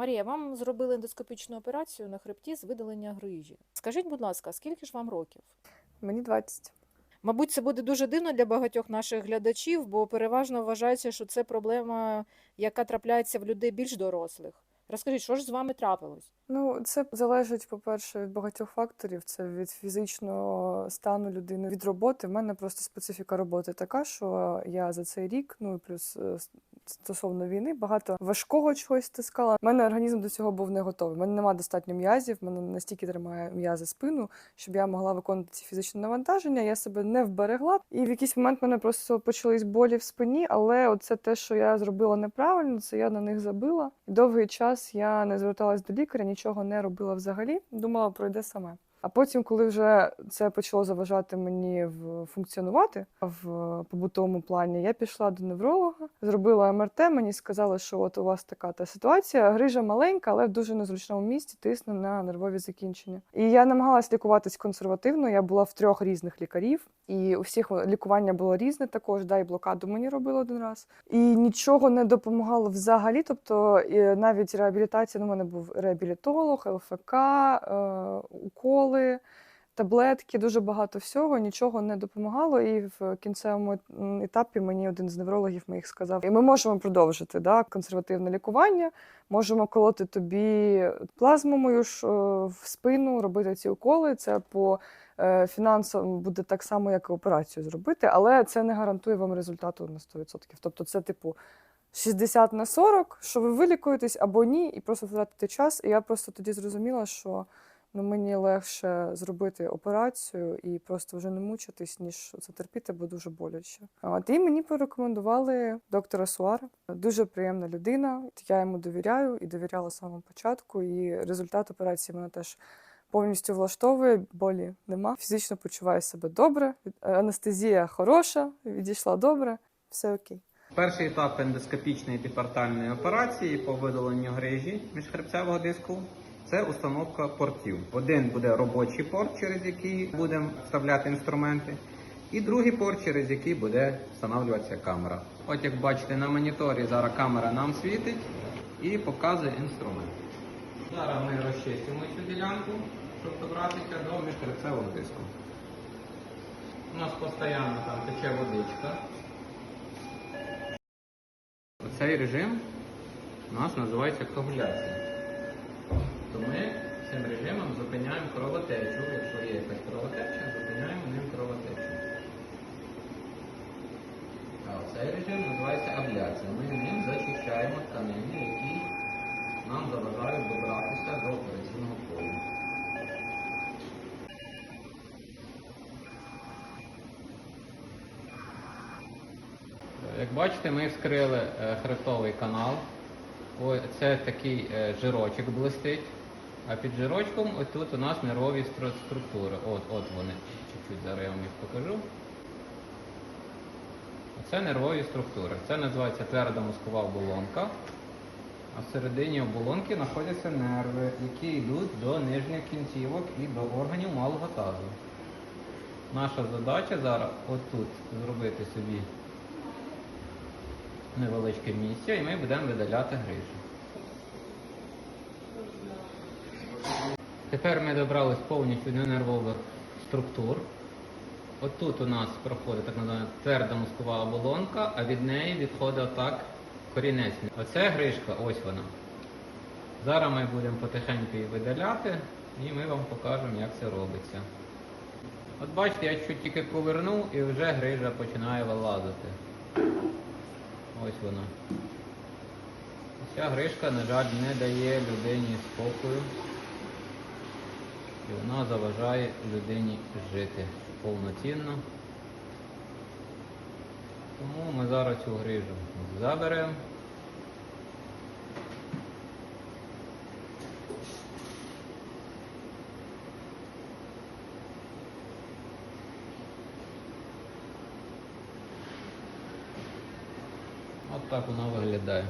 Марія, вам зробили ендоскопічну операцію на хребті з видалення грижі. Скажіть, будь ласка, скільки ж вам років? Мені 20. Мабуть, це буде дуже дивно для багатьох наших глядачів, бо переважно вважається, що це проблема, яка трапляється в людей більш дорослих. Розкажіть, що ж з вами трапилось? Ну, це залежить, по-перше, від багатьох факторів. Це від фізичного стану людини, від роботи. В мене просто специфіка роботи така, що я за цей рік, ну і плюс е, стосовно війни, багато важкого чогось стискала. У мене організм до цього був не готовий. У мене немає достатньо м'язів, мене настільки тримає м'язи спину, щоб я могла виконувати ці фізичні навантаження. Я себе не вберегла. І в якийсь момент мене просто почались болі в спині, але оце те, що я зробила неправильно, це я на них забила. Довгий час я не зверталась до лікаря, нічого не робила взагалі. Думала, пройде саме. А потім, коли вже це почало заважати мені в функціонувати в побутовому плані, я пішла до невролога, зробила МРТ. Мені сказали, що от у вас така та ситуація. Грижа маленька, але в дуже незручному місці тисне на нервові закінчення. І я намагалась лікуватись консервативно. Я була в трьох різних лікарів, і у всіх лікування було різне. Також да, і блокаду мені робили один раз. І нічого не допомагало взагалі. Тобто, навіть реабілітація, ну, у мене був реабілітолог, ЛФК, е, уколи. Таблетки, дуже багато всього, нічого не допомагало. І в кінцевому етапі мені один з неврологів моїх сказав: і ми можемо продовжити да, консервативне лікування, можемо колоти тобі плазму мою ж в спину, робити ці уколи. Це по е, фінансам буде так само, як і операцію зробити, але це не гарантує вам результату на 100%. Тобто, це типу. 60 на 40, що ви вилікуєтесь або ні, і просто втратите час. І я просто тоді зрозуміла, що ну, мені легше зробити операцію і просто вже не мучитись, ніж це терпіти, бо дуже боляче. От, і мені порекомендували доктора Суара. Дуже приємна людина. Я йому довіряю і довіряла з самого початку. І результат операції мене теж повністю влаштовує, болі нема. Фізично почуваю себе добре. Анестезія хороша, відійшла добре, все окей. Перший етап ендоскопічної біпартальної операції по видаленню грижі міжхребцевого диску це установка портів. Один буде робочий порт, через який будемо вставляти інструменти, і другий порт, через який буде встановлюватися камера. От як бачите на моніторі, зараз камера нам світить і показує інструмент. Зараз ми розчистимо цю ділянку, щоб добратися до міжхребцевого диску. У нас постійно там тече водичка. Цей режим у нас називається коагуляція. Цим режимом зупиняємо кровотечу. Якщо є якась кровотеча, зупиняємо ним кровотечу. А цей режим називається абляція. Ми ним зачищаємо тканини, які нам заважають добратися до операційного полю. Як бачите, ми вскрили е, хребтовий канал. Це такий е, жирочок блистить. А під жирочком тут у нас нервові структури. От, от вони. Чуть-чуть зараз я вам їх покажу. Це нервові структури. Це називається тверда мозкова оболонка. А всередині оболонки знаходяться нерви, які йдуть до нижніх кінцівок і до органів малого тазу. Наша задача зараз отут зробити собі невеличке місце і ми будемо видаляти грижу. Тепер ми добрались повністю до нервових структур. Отут у нас проходить так називаємо тверда мозкова оболонка, а від неї відходить отак корінець. Оце грижка, ось вона. Зараз ми будемо потихеньку її видаляти і ми вам покажемо, як це робиться. От бачите, я чуть тільки повернув і вже грижа починає вилазити. Ось вона. Ця гришка, на жаль, не дає людині спокою. І вона заважає людині жити повноцінно. Тому ми зараз цю грижу заберемо. От так вона виглядає.